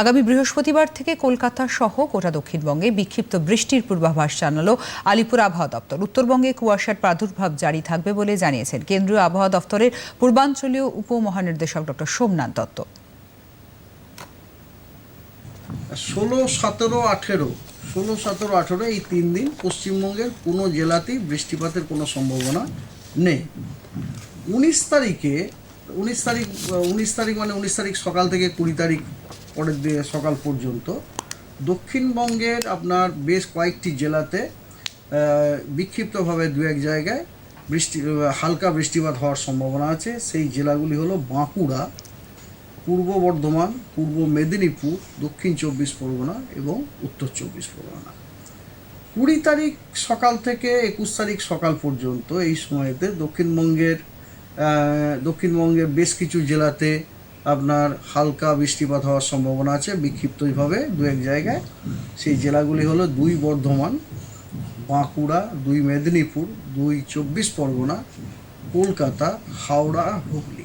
আগামী বৃহস্পতিবার থেকে কলকাতা সহ গোটা দক্ষিণবঙ্গে বিক্ষিপ্ত বৃষ্টির পূর্বাভাস জানালো আলিপুর আবহাওয়া দপ্তর। উত্তরবঙ্গে কুয়াশার প্রাদুর্ভাব জারি থাকবে বলে জানিয়েছেন কেন্দ্রীয় আবহাওয়া দপ্তরের পূর্বাঞ্চলীয় উপমহানির্দেশক ডক্টর সোমনাথ দত্ত। ষোলো, সতেরো, আঠেরো, ষোলো, সতেরো, আঠেরো এই তিন দিন পশ্চিমবঙ্গের কোনো জেলাতেই বৃষ্টিপাতের কোনো সম্ভাবনা নেই। উনিশ তারিখে, উনিশ তারিখ উনিশ তারিখ মানে উনিশ তারিখ সকাল থেকে কুড়ি তারিখ পরের দিকে সকাল পর্যন্ত। দক্ষিণবঙ্গের আপনার বেশ কয়েকটি জেলাতে বিক্ষিপ্তভাবে দু এক জায়গায় বৃষ্টি, হালকা বৃষ্টিপাত হওয়ার সম্ভাবনা আছে। সেই জেলাগুলি হলো বাঁকুড়া, পূর্ব বর্ধমান, পূর্ব মেদিনীপুর, দক্ষিণ চব্বিশ পরগনা এবং উত্তর চব্বিশ পরগনা। কুড়ি তারিখ সকাল থেকে একুশ তারিখ সকাল পর্যন্ত এই সময়তে দক্ষিণবঙ্গের দক্ষিণবঙ্গের বেশ কিছু জেলাতে আপনার হালকা বৃষ্টিপাত হওয়ার সম্ভাবনা আছে, বিক্ষিপ্তভাবে দু এক জায়গায়। সেই জেলাগুলি হলো দুই বর্ধমান, বাঁকুড়া, দুই মেদিনীপুর, দুই চব্বিশ পরগনা, কলকাতা, হাওড়া, হুগলি।